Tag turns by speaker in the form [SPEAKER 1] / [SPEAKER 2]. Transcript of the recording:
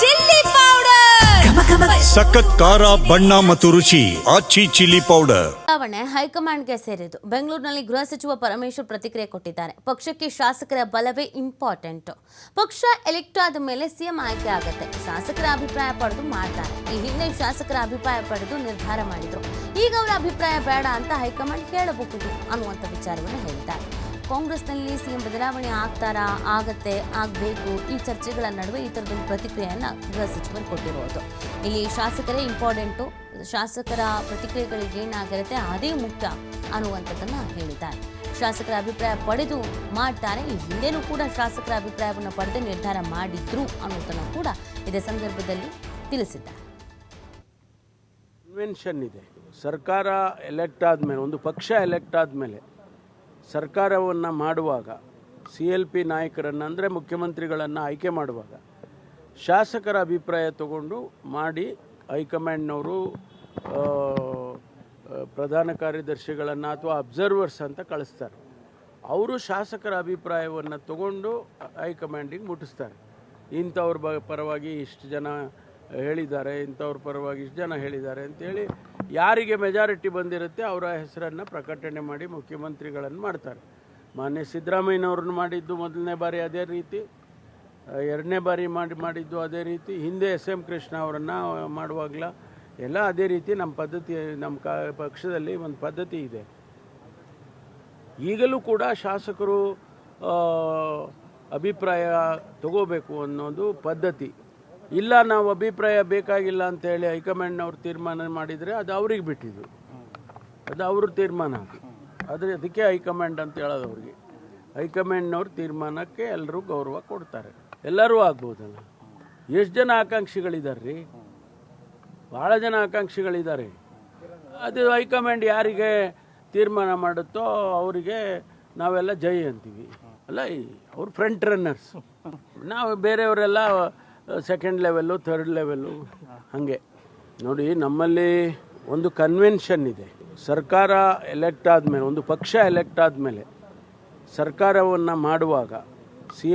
[SPEAKER 1] Chilli powder.
[SPEAKER 2] ಸಖತ್ ಖಾರ ಬಣ್ಣ ಮತ್ತು ರುಚಿ ಆಚಿ ಚಿಲ್ಲಿ ಪೌಡರ್.
[SPEAKER 3] ಚುನಾವಣೆ ಹೈಕಮಾಂಡ್ಗೆ ಸೇರಿದ್ದು. ಬೆಂಗಳೂರಿನಲ್ಲಿ ಗೃಹ ಸಚಿವ ಪರಮೇಶ್ವರ್ ಪ್ರತಿಕ್ರಿಯೆ ಕೊಟ್ಟಿದ್ದಾರೆ. ಪಕ್ಷಕ್ಕೆ ಶಾಸಕರ ಬಲವೇ ಇಂಪಾರ್ಟೆಂಟ್ ಪಕ್ಷ ಎಲೆಕ್ಟ್ ಆದ ಮೇಲೆ ಸಿಎಂ ಆಯ್ಕೆ ಆಗುತ್ತೆ. ಶಾಸಕರ ಅಭಿಪ್ರಾಯ ಪಡೆದು ಮಾಡ್ತಾರೆ. ಈ ಹಿಂದೆ ಶಾಸಕರ ಅಭಿಪ್ರಾಯ ಪಡೆದು ನಿರ್ಧಾರ ಮಾಡಿದ್ರು. ಈಗ ಅವರ ಅಭಿಪ್ರಾಯ ಬೇಡ ಅಂತ ಹೈಕಮಾಂಡ್ ಕೇಳಬಹುದು ಅನ್ನುವಂಥ ವಿಚಾರವನ್ನು ಹೇಳಿದ್ದಾರೆ. ಕಾಂಗ್ರೆಸ್ನಲ್ಲಿ ಸಿಎಂ ಬದಲಾವಣೆ ಆಗ್ತಾರಾ, ಆಗತ್ತೆ, ಆಗಬೇಕು, ಈ ಚರ್ಚೆಗಳ ನಡುವೆ ಈ ಥರದೊಂದು ಪ್ರತಿಕ್ರಿಯೆಯನ್ನು ಗೃಹ ಸಚಿವರು ಕೊಟ್ಟಿರೋದು. ಇಲ್ಲಿ ಶಾಸಕರೇ ಇಂಪಾರ್ಟೆಂಟು. ಶಾಸಕರ ಪ್ರತಿಕ್ರಿಯೆಗಳಿಗೆ ಏನಾಗಿರುತ್ತೆ ಅದೇ ಮುಖ್ಯ ಅನ್ನುವಂಥದ್ದನ್ನು ಹೇಳಿದ್ದಾರೆ. ಶಾಸಕರ ಅಭಿಪ್ರಾಯ ಪಡೆದು ಮಾಡ್ತಾರೆ. ಈ ಹಿಂದೆನೂ ಕೂಡ ಶಾಸಕರ ಅಭಿಪ್ರಾಯವನ್ನು ಪಡೆದು ನಿರ್ಧಾರ ಮಾಡಿದ್ರು ಅನ್ನೋದನ್ನು ಕೂಡ ಇದೇ ಸಂದರ್ಭದಲ್ಲಿ ತಿಳಿಸಿದ್ದಾರೆ.
[SPEAKER 4] ಕನ್ವೆನ್ಷನ್ ಇದೆ. ಸರ್ಕಾರ ಎಲೆಕ್ಟ್ ಆದಮೇಲೆ, ಒಂದು ಪಕ್ಷ ಎಲೆಕ್ಟ್ ಆದಮೇಲೆ ಸರ್ಕಾರವನ್ನು ಮಾಡುವಾಗ ಸಿ ಎಲ್ ಪಿ ನಾಯಕರನ್ನು ಅಂದರೆ ಮುಖ್ಯಮಂತ್ರಿಗಳನ್ನು ಆಯ್ಕೆ ಮಾಡುವಾಗ, ಶಾಸಕರ ಅಭಿಪ್ರಾಯ ತಗೊಂಡು ಮಾಡಿ ಹೈಕಮಾಂಡ್ನವರು ಪ್ರಧಾನ ಕಾರ್ಯದರ್ಶಿಗಳನ್ನು ಅಥವಾ ಅಬ್ಸರ್ವರ್ಸ್ ಅಂತ ಕಳಿಸ್ತಾರೆ. ಅವರು ಶಾಸಕರ ಅಭಿಪ್ರಾಯವನ್ನು ತಗೊಂಡು ಹೈಕಮಾಂಡಿಗೆ ಮುಟ್ಟಿಸ್ತಾರೆ. ಇಂಥವ್ರ ಬ, ಪರವಾಗಿ ಇಷ್ಟು ಜನ ಹೇಳಿದ್ದಾರೆ, ಇಂಥವ್ರ ಪರವಾಗಿ ಇಷ್ಟು ಜನ ಹೇಳಿದ್ದಾರೆ ಅಂತೇಳಿ ಯಾರಿಗೆ ಮೆಜಾರಿಟಿ ಬಂದಿರುತ್ತೆ ಅವರ ಹೆಸರನ್ನು ಪ್ರಕಟಣೆ ಮಾಡಿ ಮುಖ್ಯಮಂತ್ರಿಗಳನ್ನು ಮಾಡ್ತಾರೆ. ಮಾನ್ಯ ಸಿದ್ದರಾಮಯ್ಯನವ್ರನ್ನ ಮಾಡಿದ್ದು ಮೊದಲನೇ ಬಾರಿ ಅದೇ ರೀತಿ ಎರಡನೇ ಬಾರಿ ಮಾಡಿ, ಮಾಡಿದ್ದು ಅದೇ ರೀತಿ, ಹಿಂದೆ ಎಸ್ ಎಂ ಕೃಷ್ಣ ಅವರನ್ನು ಮಾಡುವಾಗಲ ಎಲ್ಲ ಅದೇ ರೀತಿ ನಮ್ಮ ಪದ್ಧತಿ, ನಮ್ಮ ಕ, ಪಕ್ಷದಲ್ಲಿ ಒಂದು ಪದ್ಧತಿ ಇದೆ. ಈಗಲೂ ಕೂಡ ಶಾಸಕರು ಅಭಿಪ್ರಾಯ ತಗೋಬೇಕು ಅನ್ನೋದು ಪದ್ಧತಿ. ಇಲ್ಲ, ನಾವು ಅಭಿಪ್ರಾಯ ಬೇಕಾಗಿಲ್ಲ ಅಂತ ಹೇಳಿ ಹೈಕಮಾಂಡ್ನವ್ರು ತೀರ್ಮಾನ ಮಾಡಿದರೆ ಅದು ಅವ್ರಿಗೆ ಬಿಟ್ಟಿದ್ದು. ಅದು ಅವರು ತೀರ್ಮಾನ ಆದರೆ ಅದಕ್ಕೆ ಹೈಕಮಾಂಡ್ ಅಂತ ಹೇಳೋದು ಅವ್ರಿಗೆ. ಹೈಕಮಾಂಡ್ನವ್ರ ತೀರ್ಮಾನಕ್ಕೆ ಎಲ್ಲರೂ ಗೌರವ ಕೊಡ್ತಾರೆ. ಎಲ್ಲರೂ ಆಗ್ಬೋದಲ್ಲ. ಎಷ್ಟು ಜನ ಆಕಾಂಕ್ಷಿಗಳಿದ್ದಾರೆ ರೀ ಭಾಳ ಜನ ಆಕಾಂಕ್ಷಿಗಳಿದ್ದಾರೆ ಅದು ಹೈಕಮಾಂಡ್ ಯಾರಿಗೆ ತೀರ್ಮಾನ ಮಾಡುತ್ತೋ ಅವರಿಗೆ ನಾವೆಲ್ಲ ಜೈ ಅಂತೀವಿ. ಅಲ್ಲ, ಅವ್ರು ಫ್ರಂಟ್ ರನ್ನರ್ಸ್ ನಾವು ಬೇರೆಯವರೆಲ್ಲ ಸೆಕೆಂಡ್ ಲೆವೆಲ್ಲು ಥರ್ಡ್ ಲೆವೆಲ್ಲು ಹಾಗೆ. ನೋಡಿ, ನಮ್ಮಲ್ಲಿ ಒಂದು ಕನ್ವೆನ್ಷನ್ ಇದೆ. ಸರ್ಕಾರ ಎಲೆಕ್ಟ್ ಆದಮೇಲೆ, ಒಂದು ಪಕ್ಷ ಎಲೆಕ್ಟ್ ಆದಮೇಲೆ, ಸರ್ಕಾರವನ್ನು ಮಾಡುವಾಗ ಸಿ